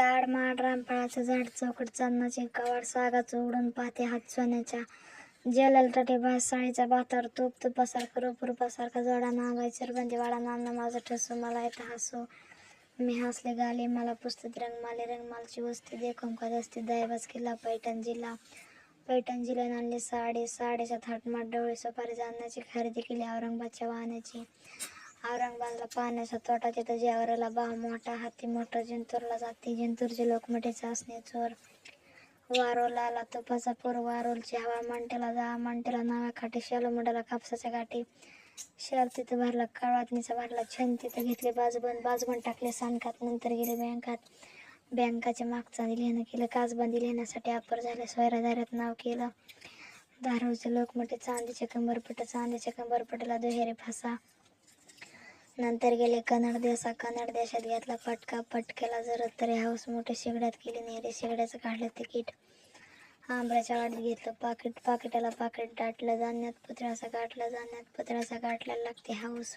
ताड माड रामफळाचं झाड चौकट चांदणाचे कवाड सागाचं उडून पाहते हात सोन्याच्या. जलल तटे साळीचा भातावर तूप तुपासारखं रूपरूपासारखा जोडा नागाय सरबंदी वाडा नांदा माझं ठसू मला येतं हसू. मी हसले गाले मला पुस्तक रंगमाले रंगमालची वस्ती देखून कद असते दैवास किल्ला पैठण जिल्हा. पैठण जिल्ह्यात आणली साडे साडेच्या थाटमाट डोळे सुपारी जाण्याची खरेदी केली औरंगाबादच्या वाहनाची. औरंगाबादला पाण्याचा तोटा तिथं जेवराला बा मोठा हाती मोठा जिंतूरला जाते. जिंतूरचे लोक मोठे चाचणे चोर वारोला आला तुपाचा पूर वारोलची हवा मांटेला जा मांटेला नाव्या खाटी शालू मुडाला कापसाच्या गाठी शहर तिथं भरला काळवातनीचा भरला छंद तिथं घेतले बाजूबंद बाजूबंद टाकले सांडकात नंतर गेले बँकात. बँकाच्या मागचा लिहिणं केलं काचबंदी लिहिण्यासाठी अपर झाले स्वैराधाऱ्यात नाव केलं. दारूचे लोक मोठे चांदीचे कंबरपट चांदीच्या कंबरपटाला दुहेरी फासा. नंतर गेले कन्नड देशा कन्नड देशात घेतला पटका पटकेला जरत तरी हाऊस मोठे शेगड्यात केली रे. शेगड्याचं काढलं तिकीट आंब्याच्या वाडीत घेतलं. पाकिट पाकिटाला पाकिट दाटलं. जाण्यात पुतळ्याचा गाठलं. जाण्यात पुतळ्याचा गाठल्याला लागते हाऊस.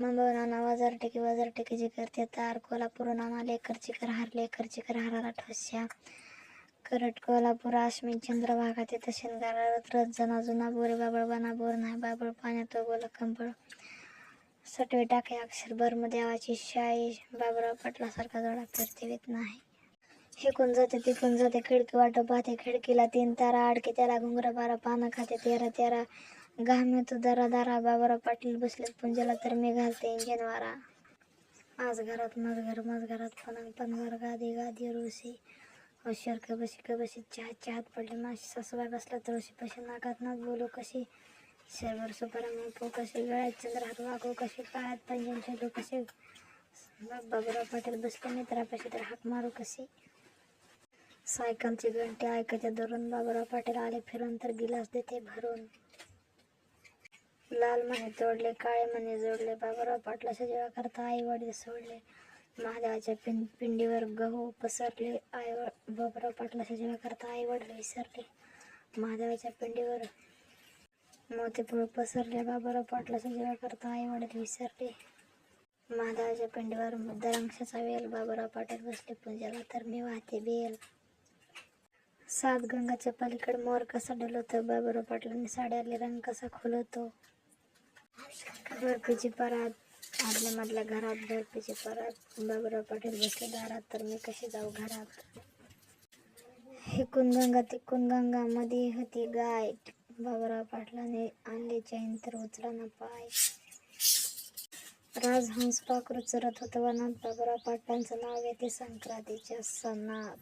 मुंबई नाना वजार टेकी वजार टेकीची करते तार कोल्हापूर नाना लेकर चिकर हार लेकरची कर हाराला ठोस्या. करट कोल्हापूर आश्विन चंद्रभागा तिथं शेंगारात रथ जना जुना बोरे बाबळ बना बोर नाही बाबळ पाण्यात गोल कंबळ. सटवे टाके अक्षर बर्म देवाची शाई बाबराव पाटलासारखा जोडा फिरते येत नाही. हे जाते तिकून जाते खिडकी वाटो पाहते खिडकीला तीन तारा आडके त्याला घुंगरा बारा पानं खाते तेरा तेरा. घाम येतो दरा दारा. बाबराव पाटील बसले पुंजाला तर मी घालते इंजिन वारा. आज घरात मज घर मज घरात पणंग पणवर गादी गादी रुसी. होशियार कबशी कबशी चहा चहात पडली. माशी सासूबाई बसला तुळशी पशी नाकात नाक बोलू कशी? शर्वर सुपारा मापू गळ्यात? चंद्रात वाघो कशी काळात? पंजन कसे? कशी बाबूराव पाटील बसले मित्रापाशी तर हाक मारू कशी सायकलची घंटी ऐकायच्या धरून बाबूराव पाटील आले फिरून तर गिलास देते भरून. लाल मणी तोडले काळे मणी जोडले बाबूराव पाटलाच्या जेव्हा करता आई वडील सोडले महादेवाच्या पिं पिंडीवर गहू पसरले आई व- बाबूराव पाटलाच्या जेव्हा करता आई वडील विसरले महादेवाच्या पिंडीवर मोतीपुळ पसरले. बाबाराव पाटला जेव्हा करता आई वडील विसरले. महादेवाच्या पिंडीवर दरांक्षाचा वेल. बाबाराव पाटील बसले. पूजाला तर मी वाहते बेल. सात गंगाच्या पलीकडे मोर कसा डलवतो बाबाराव पाटलांनी साड्याले रंग कसा खोलवतो बर्फीची परात आदल्या मधल्या घरात बर्फीची परात. बाबूराव पाटील बसले दारात तर मी कशी जाऊ घरात? हिकून गंगा तिकून गंगा मध्ये होती गाय बाबराव पाटलाने आणले चैन तर उचला ना पाय राजहंस पाखरू चरत होतं. वनात बाबूराव पाटलांचं नाव येते संक्रांतीच्या सणात.